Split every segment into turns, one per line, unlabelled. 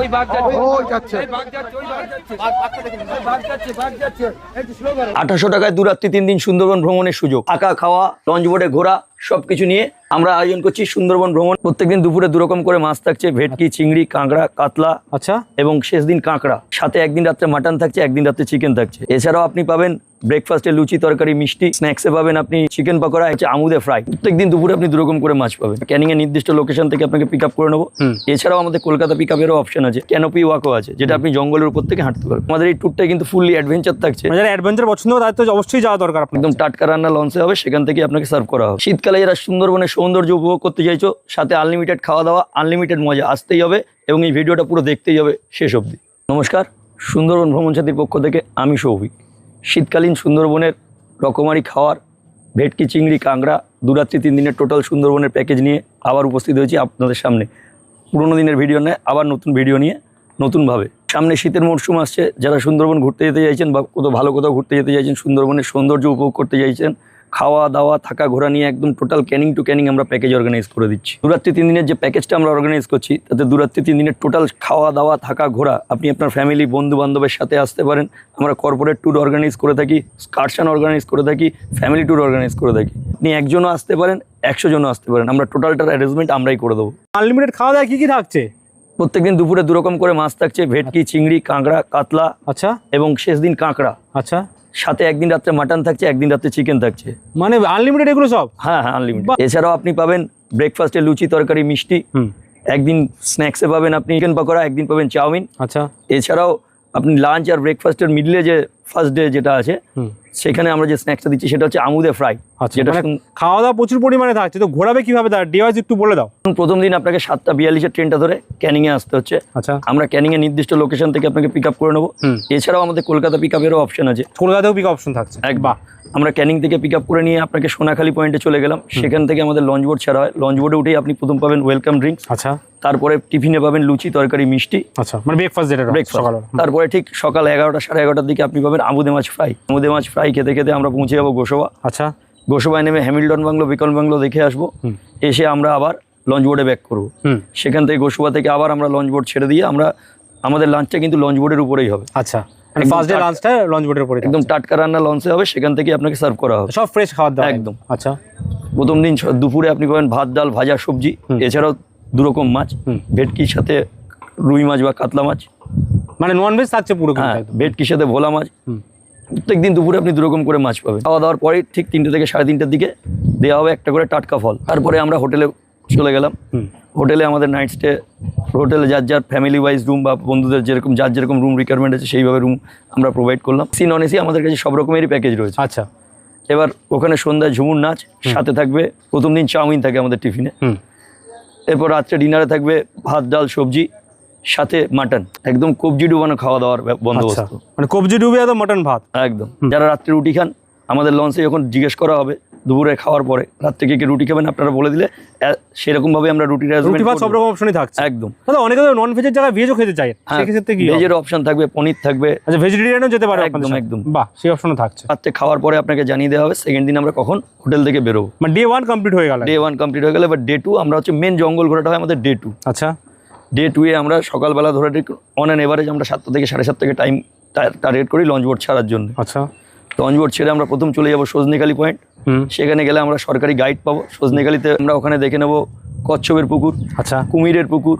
ওই বাঘ যাচ্ছে।
ওই যাচ্ছে।
বাঘ যাচ্ছে ওই বাঘ যাচ্ছে। বাঘ যাচ্ছে বাঘ যাচ্ছে। একটু স্লো করো
আঠাশশো টাকায় দু রাত্রি তিন দিন সুন্দরবন ভ্রমণের সুযোগ। আঁকা খাওয়া লঞ্চ বোর্ডে ঘোরা সবকিছু নিয়ে আমরা আয়োজন করছি সুন্দরবন ভ্রমণ। প্রত্যেকদিন দুপুরে দু রকম করে মাছ থাকছে ভেটকি চিংড়ি কাঁকড়া কাতলা
আচ্ছা।
এবং শেষ দিন কাঁকড়া। সাথে একদিন রাত্রে মাটন থাকছে একদিন রাত্রে চিকেন থাকছে। এছাড়াও আপনি পাবেন ব্রেকফাস্টে লুচি তরকারি মিষ্টি স্ন্যাক্সে পাবেন আপনি চিকেন পকোড়া হচ্ছে আমুদে ফ্রাই প্রত্যেকদিন দুপুরে আপনি দুরকম করে মাছ পাবেন। ক্যানিং এর নির্দিষ্ট লোকেশন থেকে আপনাকে পিক আপ করে নেব। এছাড়াও আমাদের কলকাতা পিক আপেরও অপশন আছে ক্যানোপি ওয়াকও আছে যেটা আপনি জঙ্গলের উপর থেকে হাঁটতে পারবেন। আমাদের এই ট্যুরটা কিন্তু ফুললি অ্যাডভেঞ্চার থাকছে।
মানে যারা অ্যাডভেঞ্চার পছন্দ তাদের তো অবশ্যই যাওয়া দরকার
একদম টাটকা রান্না লঞ্চে হবে সেখান থেকে আপনাকে সার্ভ করা হবে। শীতকালে যারা সুন্দরবনের সৌন্দর্য উপভোগ করতে চাইছো, সাথে আনলিমিটেড খাওয়া দাওয়া আনলিমিটেড মজা আসতেই হবে এবং এই ভিডিওটা পুরো দেখতেই হবে শেষ অবধি। নমস্কার, সুন্দরবন ভ্রমণ সাথীর পক্ষ থেকে আমি সৌভিক। শীতকালীন সুন্দরবনের রকমারি খাওয়ার, ভেটকি, চিংড়ি, কাঁকড়া, দুরাত্রি তিন দিনের টোটাল সুন্দরবনের প্যাকেজ নিয়ে আবার উপস্থিত হয়েছি আপনাদের সামনে। পুরোনো দিনের ভিডিও নেয়, আবার নতুন ভিডিও নিয়ে নতুনভাবে। সামনে শীতের মরশুম আসছে, যারা সুন্দরবন ঘুরতে যেতে চাইছেন বা কোথাও ভালো কোথাও ঘুরতে যেতে চাইছেন, সুন্দরবনের সৌন্দর্য উপভোগ করতে চাইছেন খাওয়া দাওয়া থাকা ঘোরা নিয়ে একদম টোটাল ক্যানিং টু ক্যানিং আমরা প্যাকেজ অর্গানাইজ করে দিচ্ছি। দুরাত্রি তিন দিনের যে প্যাকেজটা আমরা অর্গানাইজ করছি তাতে দুরাত্রি তিন দিনের টোটাল খাওয়া দাওয়া থাকা ঘোরা আপনি আপনার ফ্যামিলি বন্ধু বান্ধবের সাথে আসতে পারেন। আমরা কর্পোরেট ট্যুর অর্গানাইজ করে থাকি স্কারশন অর্গানাইজ করে থাকি ফ্যামিলি ট্যুর অর্গানাইজ করে থাকি। আপনি একজনও আসতে পারেন একশো জনও আসতে পারেন। আমরা টোটালটার অ্যারেঞ্জমেন্ট আমরাই করে দেবো।
আনলিমিটেড খাওয়া দাওয়া কী কী থাকছে?
প্রত্যেকদিন দুপুরে দুরকম করে মাছ থাকছে ভেটকি চিংড়ি কাঁকড়া কাতলা
আচ্ছা।
এবং শেষ দিন কাঁকড়া।
আচ্ছা।
সাথে একদিন রাত্রে মাটন থাকছে একদিন রাত্রে চিকেন থাকছে।
মানে আনলিমিটেড এগুলো সব?
হ্যাঁ হ্যাঁ আনলিমিটেড এছাড়াও আপনি পাবেন ব্রেকফাস্টে লুচি তরকারি মিষ্টি।
হুম।
একদিন স্ন্যাক্সে পাবেন আপনি চিকেন পকোড়া একদিন পাবেন চাউমিন।
আচ্ছা।
এছাড়াও আপনি লাঞ্চ আর ব্রেকফাস্টের মিডলে যে ফার্স্ট ডে যেটা আছে
হুম।
সেখানে আমরা যে স্ন্যাক্সটা দিচ্ছি সেটা হচ্ছে আমুদে ফ্রাই
আচ্ছা
যেটা
মানে খাওয়া দাওয়া প্রচুর পরিমাণে থাকছে তো ঘোরাবে কীভাবে? তার ডিভাইস একটু বলে দাও।
প্রথম দিন আপনাকে সাতটা বিয়াল্লিশের ট্রেনটা ধরে ক্যানিংয়ে আসতে হচ্ছে।
আচ্ছা।
আমরা ক্যানিংয়ের নির্দিষ্ট লোকেশন থেকে আপনাকে পিক আপ করে নেব। এছাড়াও আমাদের কলকাতা পিক আপেরও অপশন আছে।
কলকাতাও পিক অপশন থাকছে।
একবার আমরা ক্যানিং থেকে পিক আপ করে নিয়ে আপনাকে সোনাখালী পয়েন্টে চলে গেলাম। সেখান থেকে আমাদের লঞ্চ বোর্ড ছাড়া হয়। লঞ্চ বোর্ডে উঠেই আপনি প্রথম পাবেন ওয়েলকাম ড্রিঙ্কস
আচ্ছা।
তারপরে টিফিনে পাবেন লুচি তরকারি মিষ্টি।
আচ্ছা মানে ব্রেকফাস্ট যেটা
ব্রেকফাস্ট তারপরে ঠিক সকাল এগারোটা সাড়ে এগারোটার দিকে আপনি পাবেন আমুদে মাছ ফ্রাই আমুদে মাছ ফ্রাই খেতে খেতে আমরা পৌঁছে যাব গোসবা।
আচ্ছা।
গোসবায় নেমে হ্যামিল্টন বাংলো বিকল বাংলো দেখে আসব। এসে আমরা আবার লঞ্চ বোর্ডে ব্যাক করব। সেখান থেকে গোসবা থেকে আবার আমরা লঞ্চ বোর্ড ছেড়ে দিয়ে আমরা আমাদের লাঞ্চটা কিন্তু লঞ্চ বোর্ডের উপরেই হবে।
আচ্ছা। মানে ফার্স্ট ডে লাঞ্চটা লঞ্চ বোর্ডের উপরে
একদম টাটকা রান্না লঞ্চে হবে সেখান থেকে আপনাকে সার্ভ করা হবে।
সব ফ্রেশ খাবার
একদম।
আচ্ছা।
প্রথম দিন দুপুরে আপনি পাবেন ভাত ডাল ভাজা সবজি। এছাড়াও দু রকম মাছ। ভেটকির সাথে রুই মাছ বা কাতলা মাছ।
মানে নন ভেজ থাকছে পুরো
হ্যাঁ ভেটকির সাথে ভোলা মাছ। প্রত্যেক দিন দুপুরে আপনি দু রকম করে মাছ পাবেন। খাওয়া দাওয়ার পরে ঠিক তিনটে থেকে সাড়ে তিনটের দিকে দেওয়া হবে একটা করে টাটকা ফল। তারপরে আমরা হোটেলে চলে গেলাম। হোটেলে আমাদের নাইট স্টে হোটেলে যার যার ফ্যামিলি ওয়াইজ রুম বা বন্ধুদের যেরকম যার যেরকম রুম রিকোয়ারমেন্ট আছে সেইভাবে রুম আমরা প্রোভাইড করলাম। সি নন এসি আমাদের কাছে সব রকমেরই প্যাকেজ রয়েছে।
আচ্ছা।
এবার ওখানে সন্ধ্যায় ঝুমুর নাচ সাথে থাকবে প্রথম দিন চাউমিন থাকে আমাদের টিফিনে। এরপর রাত্রে ডিনারে থাকবে ভাত ডাল সবজি সাথে মাটন একদম কবজি ডুবানো খাওয়া দাওয়ার ব্য-
আচ্ছা
বন্দোবস্ত
মানে কবজি ডুবে তো মটন ভাত?
একদম। যারা রাত্রে রুটি খান আমাদের লঞ্চে যখন জিজ্ঞেস করা হবে দুপুরে খাওয়ার পরে রাত্রে কে কে রুটি খাবেন আপনারা বলে দিলে সেরকম ভাবে আমরা রুটির
রুটি ভাত সব রকম অপশনই থাকছে।
একদম।
দাদা অনেকে নন ভেজের জায়গায় ভেজও খেতে চায়।
হ্যাঁ
সেক্ষেত্রে কি
ভেজের অপশন থাকবে পনির থাকবে।
আচ্ছা ভেজিটেরিয়ানও যেতে পারে
একদম, একদম।
বাহ সেই অপশনও থাকছে।
রাত্রে খাওয়ার পরে আপনাকে জানিয়ে দেওয়া হবে সেকেন্ড দিন আমরা কখন হোটেল থেকে বেরোবো।
মানে ডে ওয়ান কমপ্লিট হয়ে গেল।
ডে ওয়ান কমপ্লিট হয়ে গেলে এবার ডে টু আমরা হচ্ছে মেন জঙ্গল ঘোরাটা হয় আমাদের ডে টু
আচ্ছা।
ডে টুয়ে আমরা সকালবেলা ধরে অন অ্যান এভারেজ আমরা সাতটা থেকে সাড়ে সাতটাকে থেকে টাইম টার্গেট করি লঞ্চ বোর্ড ছাড়ার জন্য।
আচ্ছা।
লঞ্চ বোর্ড ছেড়ে আমরা প্রথম চলে যাব সজনেখালি পয়েন্ট
হুম।
সেখানে গেলে আমরা সরকারি গাইড পাবো। সজনেখালিতে আমরা ওখানে দেখে নেব কচ্ছপের পুকুর
আচ্ছা।
কুমিরের পুকুর।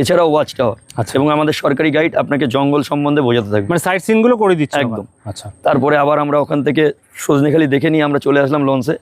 এছাড়াও ওয়াচ টাওয়ার
আচ্ছা।
এবং আমাদের সরকারি গাইড আপনাকে জঙ্গল সম্বন্ধে বোঝাতে থাকবে।
মানে সাইট সিনগুলো করে দিচ্ছে
একদম।
আচ্ছা।
তারপরে আবার আমরা ওখান থেকে সজনেখালি দেখে নিয়ে আমরা চলে আসলাম লঞ্চে।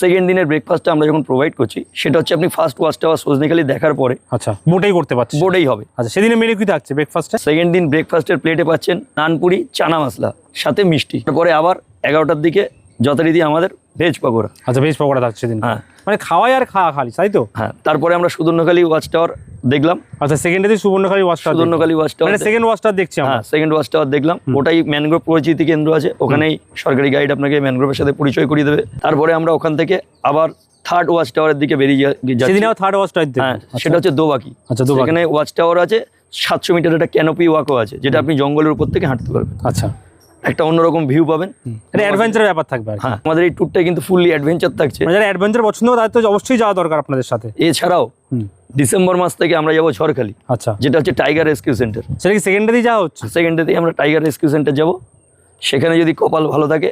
সেকেন্ড দিনের ব্রেকফাস্টটা আমরা যখন প্রোভাইড করছি সেটা হচ্ছে আপনি ফার্স্ট ওয়াচ টাওয়ার সজনেখালি দেখার পরে
আচ্ছা বোটেই করতে পারছেন
বোটেই হবে।
আচ্ছা সেদিনে মেনু কি থাকছে ব্রেকফাস্টে
সেকেন্ড দিন ব্রেকফাস্টের প্লেটে পাচ্ছেন নানপুরি চানা মশলা সাথে মিষ্টি। তারপরে আবার এগারোটার দিকে যথারীতি আমাদের ভেজ পকোড়া।
আচ্ছা ভেজ পকোড়া থাকছে সেদিন।
হ্যাঁ।
মানে খাওয়াই আর খাওয়া খালি তাই তো?
হ্যাঁ তারপরে আমরা সুদর্ণখালী ওয়াচ টাওয়ার দেখলাম।
আচ্ছা সেকেন্ডে দিয়ে সুবর্ণখালী ওয়াশটা
সুদর্ণখালী ওয়াচ টাওয়ার
মানে সেকেন্ড ওয়াশটা দেখছি আমরা।
হ্যাঁ সেকেন্ড ওয়াচ টাওয়ার দেখলাম। ওটাই ম্যানগ্রোভ পরিচিতি কেন্দ্র আছে। ওখানেই সরকারি গাইড আপনাকে ম্যানগ্রোভের সাথে পরিচয় করিয়ে দেবে। তারপরে আমরা ওখান থেকে আবার থার্ড ওয়াচ টাওয়ারের দিকে বেরিয়ে যাচ্ছি।
সেদিন থার্ড ওয়াচ দেখব
হ্যাঁ সেটা হচ্ছে দোবাকি।
আচ্ছা, দোবাকি।
সেখানে ওয়াচ টাওয়ার আছে সাতশো মিটার একটা ক্যানোপি ওয়াকও আছে যেটা আপনি জঙ্গলের উপর থেকে হাঁটতে পারবেন।
আচ্ছা।
একটা অন্যরকম ভিউ পাবেন।
এটা অ্যাডভেঞ্চারের ব্যাপার থাকবে
হ্যাঁ আমাদের এই ট্যুরটা কিন্তু ফুললি অ্যাডভেঞ্চার থাকছে।
মানে যারা অ্যাডভেঞ্চার পছন্দ করে তাদের তো অবশ্যই যাওয়া দরকার আপনাদের সাথে।
এছাড়াও ডিসেম্বর মাস থেকে আমরা যাব ঝড়খালি
আচ্ছা।
যেটা হচ্ছে টাইগার রেস্কিউ সেন্টার
সেটা কি সেকেন্ডারি যাওয়া হচ্ছে?
সেকেন্ডারি আমরা টাইগার রেস্কিউ সেন্টার যাব। সেখানে যদি কপাল ভালো থাকে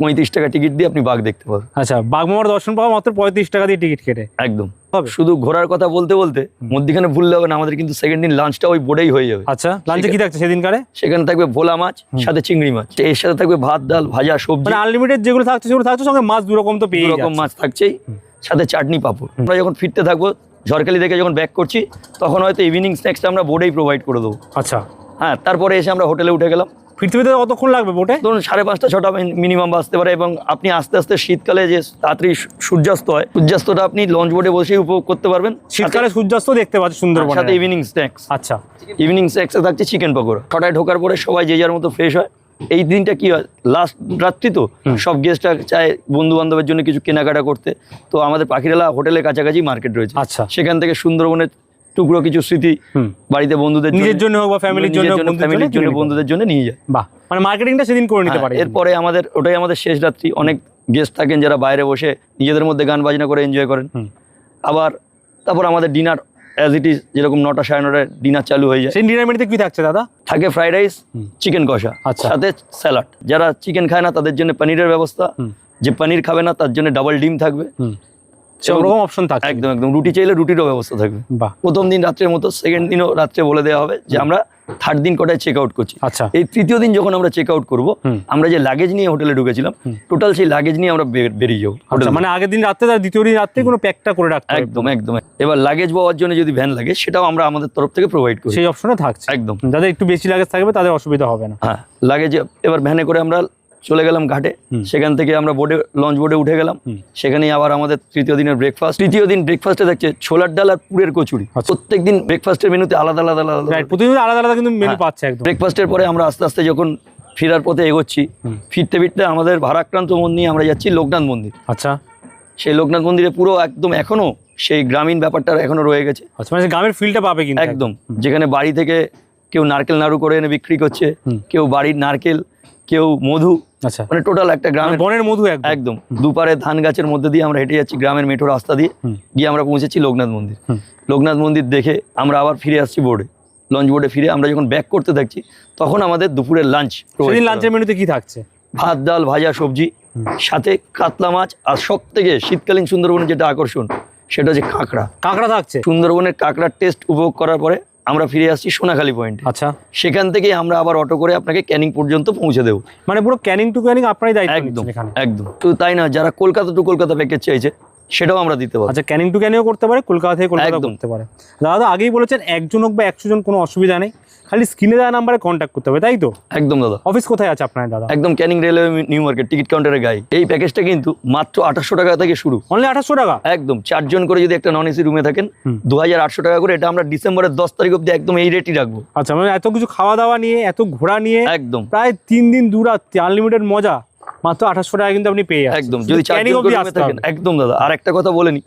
পঁয়ত্রিশ টাকা টিকিট দিয়ে আপনি বাঘ দেখতে পাবেন।
আচ্ছা বাগমামার দর্শন পাওয়া মাত্র পঁয়ত্রিশ টাকা দিয়ে টিকিট কেটে।
একদম। শুধু ঘোরার কথা বলতে বলতে মধ্যখানে ভুললে হবে না আমাদের কিন্তু সেকেন্ড দিন লাঞ্চটা ওই বোর্ডেই হয়ে যাবে।
আচ্ছা লাঞ্চে কি থাকছে সেদিনকারে?
সেখানে থাকবে ভোলা মাছ সাথে চিংড়ি মাছ। এর সাথে থাকবে ভাত ডাল ভাজা সবজি।
মানে আনলিমিটেড যেগুলো থাকছে সেগুলো থাকছে সঙ্গে মাছ দু রকম তো পেয়ে
রকম মাছ থাকছেই সাথে চাটনি পাপড়। আমরা যখন ফিরতে থাকব ঝড়খালি থেকে যখন ব্যাক করছি তখন হয়তো ইভিনিং স্ন্যাক্সটা আমরা বোর্ডেই প্রোভাইড করে দেবো।
আচ্ছা।
হ্যাঁ তারপরে এসে আমরা হোটেলে উঠে গেলাম।
ফিরতে কতক্ষণ লাগবে বোটে?
ধরুন সাড়ে পাঁচটা ছটা মিনিমাম বাজতে পারে এবং আপনি আস্তে আস্তে শীতকালে যে তাড়াতাড়ি সূর্যাস্ত হয় সূর্যাস্তটা আপনি লঞ্চ বোটে বসেই উপভোগ করতে পারবেন।
শীতকালে সূর্যাস্ত দেখতে পাচ্ছি সুন্দরবন।
সাথে ইভিনিং স্ন্যাক্স
আচ্ছা।
ইভিনিং স্ন্যাক্সে থাকছে চিকেন পকোড়া। ছটায় ঢোকার পরে সবাই যে যার মতো ফ্রেশ হয়। এই দিনটা কি হয়? লাস্ট রাত্রি তো? সব গেস্টরা চায় বন্ধু বান্ধবের জন্য কিছু কেনাকাটা করতে। তো আমাদের পাখিরালা হোটেলের কাছাকাছি মার্কেট রয়েছে।
আচ্ছা।
সেখান থেকে সুন্দরবনের টুকরো কিছু স্মৃতি। বাড়িতে বন্ধুদের
নিজের জন্য হোক বা ফ্যামিলির জন্য
ফ্যামিলির
জন্য
বন্ধুদের জন্য নিয়ে যায়।
বাহ মানে মার্কেটিংটা সেদিন করে নিতে
হ্যাঁ,
পারে
এরপরে আমাদের ওটাই আমাদের শেষ রাত্রি। অনেক গেস্ট থাকেন যারা বাইরে বসে নিজেদের মধ্যে গান বাজনা করে এনজয় করেন। আবার তারপর আমাদের ডিনার অ্যাজ ইট ইজ যেরকম নটা সাড়ে নটায় ডিনার চালু হয়ে যায়।
সেই ডিনার মেনুতে কি থাকছে দাদা?
থাকে ফ্রাইড রাইস চিকেন কষা
আচ্ছা।
সাথে স্যালাড যারা চিকেন খায় না তাদের জন্য পনিরের ব্যবস্থা। যে পনির খাবে না তার জন্য ডাবল ডিম থাকবে।
সব রকম অপশন থাকছে
একদম একদম। রুটি চাইলে রুটিরও ব্যবস্থা থাকবে। প্রথম দিন রাত্রের মতো সেকেন্ড দিনও রাত্রে বলে দেওয়া হবে যে আমরা থার্ড দিন কটায় চেক আউট করছি।
আচ্ছা।
এই তৃতীয় দিন যখন আমরা চেক আউট করব আমরা যে লাগেজ নিয়ে হোটেলে ঢুকেছিলাম টোটাল সেই লাগেজ নিয়ে আমরা বেরিয়ে যাব
আচ্ছা মানে আগের দিন রাত্রে তার দ্বিতীয় দিন রাত্রে কোনো প্যাকটা করে রাখতে
একদম একদম। এবার লাগেজ পাওয়ার জন্য যদি ভ্যান লাগে সেটাও আমরা আমাদের তরফ থেকে প্রোভাইড করি।
সেই অপশনও থাকছে।
একদম।
যাদের একটু বেশি লাগেজ থাকবে তাদের অসুবিধা হবে না।
হ্যাঁ লাগেজ এবার ভ্যানে করে আমরা চলে গেলাম ঘাটে। সেখান থেকে আমরা বোর্ডে লঞ্চ বোর্ডে উঠে গেলাম। সেখানেই আবার আমাদের তৃতীয় দিনের ব্রেকফাস্ট তৃতীয় দিন ব্রেকফাস্টে থাকছে ছোলার ডাল আর পুরের কচুরি।
আচ্ছা।
প্রত্যেক দিন ব্রেকফাস্টের মেনুতে আলাদা আলাদা আলাদা
প্রতিদিন আলাদা আলাদা কিন্তু মেনু
হ্যাঁ।
পাচ্ছে একদম।
ব্রেকফাস্টের পরে আমরা আস্তে আস্তে যখন ফেরার পথে এগোচ্ছি ফিরতে ফিরতে আমাদের ভারাক্রান্ত মন নিয়ে আমরা যাচ্ছি লোকনাথ মন্দির।
আচ্ছা।
সেই লোকনাথ মন্দিরে পুরো একদম এখনও সেই গ্রামীণ ব্যাপারটা এখনও রয়ে গেছে।
আচ্ছা মানে গ্রামের ফিলটা পাবে কিন্তু
একদম। যেখানে বাড়ি থেকে কেউ নারকেল নাড়ু করে এনে বিক্রি করছে কেউ বাড়ির নারকেল কেউ মধু
আচ্ছা।
মানে টোটাল একটা
মানে
গ্রামের
বনের মধু একদম।
দুপারে ধান গাছের মধ্যে দিয়ে আমরা হেঁটে যাচ্ছি গ্রামের মেঠো রাস্তা দিয়ে। গিয়ে আমরা পৌঁছেছি লোকনাথ মন্দির। লোকনাথ মন্দির দেখে আমরা আবার ফিরে আসছি বোর্ডে লঞ্চ বোর্ডে ফিরে আমরা যখন ব্যাক করতে থাকছি তখন আমাদের দুপুরের লাঞ্চ
লাঞ্চের মেনুতে কি থাকছে?
ভাত ডাল ভাজা সবজি সাথে কাতলা মাছ আর সব থেকে শীতকালীন সুন্দরবনের যেটা আকর্ষণ সেটা হচ্ছে কাঁকড়া।
কাঁকড়া থাকছে?
সুন্দরবনের কাঁকড়ার টেস্ট উপভোগ করার পরে আমরা ফিরে আসছি সোনাখালী পয়েন্ট
আচ্ছা।
সেখান থেকে আমরা আবার অটো করে আপনাকে ক্যানিং পর্যন্ত পৌঁছে দেবো।
মানে পুরো ক্যানিং টু ক্যানিং আপনারই দায়িত্ব
একদম
এখানে।
একদম। তো তাই না যারা কলকাতা টু কলকাতা প্যাকেজ চাইছে সেটাও আমরা দিতে পারব।
আচ্ছা ক্যানিং টু ক্যানিংও করতে পারে কলকাতা থেকে কলকাতা করতে পারে। দাদা আগেই বলেছেন একজন হোক বা একশো জন কোনো অসুবিধা নেই খালি স্ক্রিনে দেওয়া নাম্বারে কন্ট্যাক্ট করতে হবে তাই তো?
একদম দাদা।
অফিস কোথায় আছে আপনার দাদা?
একদম Canning railway new market ticket কাউন্টারের গাই এই প্যাকেজটা কিন্তু মাত্র আঠাশশো টাকা থেকে শুরু।
অনলি আঠাশশো টাকা?
একদম চারজন করে যদি একটা নন এসি রুমে থাকেন দু হাজার আটশো টাকা করে এটা আমরা ডিসেম্বরের দশ তারিখ অব্দি একদম এই রেটই রাখব।
আচ্ছা মানে এত কিছু খাওয়া দাওয়া নিয়ে এত ঘোরা নিয়ে
একদম।
প্রায় তিন দিন দু রাত্রি আনলিমিটেড মজা। মাত্র আঠাশশো টাকা কিন্তু আপনি পেয়ে
একদম যদি থাকেন একদম দাদা। আর একটা কথা বলে নি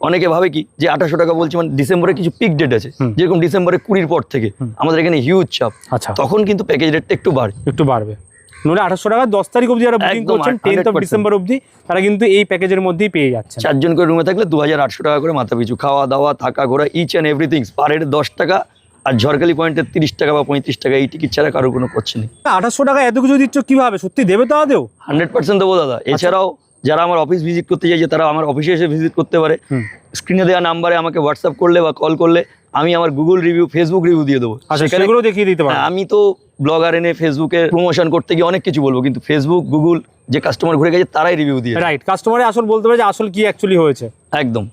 অনেকে ভাবে কি যে আঠাশশো টাকা বলছি মানে ডিসেম্বরে কিছু পিক ডেট আছে যেরকম ডিসেম্বরে কুড়ির পর থেকে। আমাদের এখানে হিউজ চাপ
আচ্ছা।
তখন কিন্তু প্যাকেজ রেটটা একটু বাড়ে।
একটু বাড়বে। নইলে আঠাশশো টাকা দশ তারিখ অবধি যারা বুকিং করছেন টেন্থ অফ ডিসেম্বর অবধি তারা কিন্তু এই প্যাকেজের মধ্যেই পেয়ে যাচ্ছেন।
চারজন করে রুমে থাকলে দু হাজার আটশো টাকা করে মাথা পিছু খাওয়া দাওয়া থাকা ঘোরা each and everything per head দশ টাকা আর ঝড়খালি পয়েন্টের তিরিশ টাকা বা পঁয়ত্রিশ টাকা এই টিকিট ছাড়া কারও কোনো করছে না
আঠাশশো টাকা এত কিছু দিচ্ছ কীভাবে? সত্যি দেবে তো আদেও
হান্ড্রেড পার্সেন্ট দেবো দাদা। এছাড়াও যারা আমার অফিস ভিজিট করতে চাইছে তারা আমার অফিসে এসে ভিজিট করতে পারে। স্ক্রিনে দেওয়া নাম্বারে আমাকে হোয়াটসঅ্যাপ করলে বা কল করলে আমি আমার গুগল রিভিউ ফেসবুক রিভিউ দিয়ে দেবো।
আচ্ছা সেগুলো দেখিয়ে দিতে পারো।
হ্যাঁ, আমি তো ব্লগার এনে ফেসবুকে প্রমোশন করতে গিয়ে অনেক কিছু বলব কিন্তু ফেসবুক গুগল যে কাস্টমার ঘুরে গেছে তারাই রিভিউ দিয়ে
রাইট কাস্টমারে আসল বলতে পারে যে আসল কি অ্যাকচুয়ালি হয়েছে।
একদম।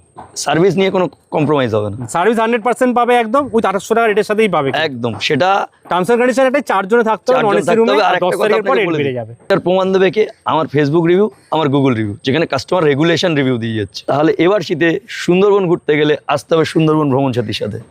সার্ভিস নিয়ে কোনো কম্প্রোমাইজ হবে না।
সার্ভিস হান্ড্রেড পার্সেন্ট পাবে একদম উইথ আঠাশশো টাকা রেটের সাথেই পাবে।
একদম। সেটা
টার্মস অ্যান্ড কন্ডিশন একটা চারজনে থাকতে হবে নন রুমে দশ তারিখের পর বেড়ে যাবে।
তার প্রমাণ দেবে কে? আমার ফেসবুক রিভিউ আমার গুগল রিভিউ যেখানে কাস্টমার রেগুলেশন রিভিউ দিয়ে যাচ্ছে। তাহলে এবার শীতে সুন্দরবন ঘুরতে গেলে আসতে হবে সুন্দরবন ভ্রমণ সাথীর সাথে।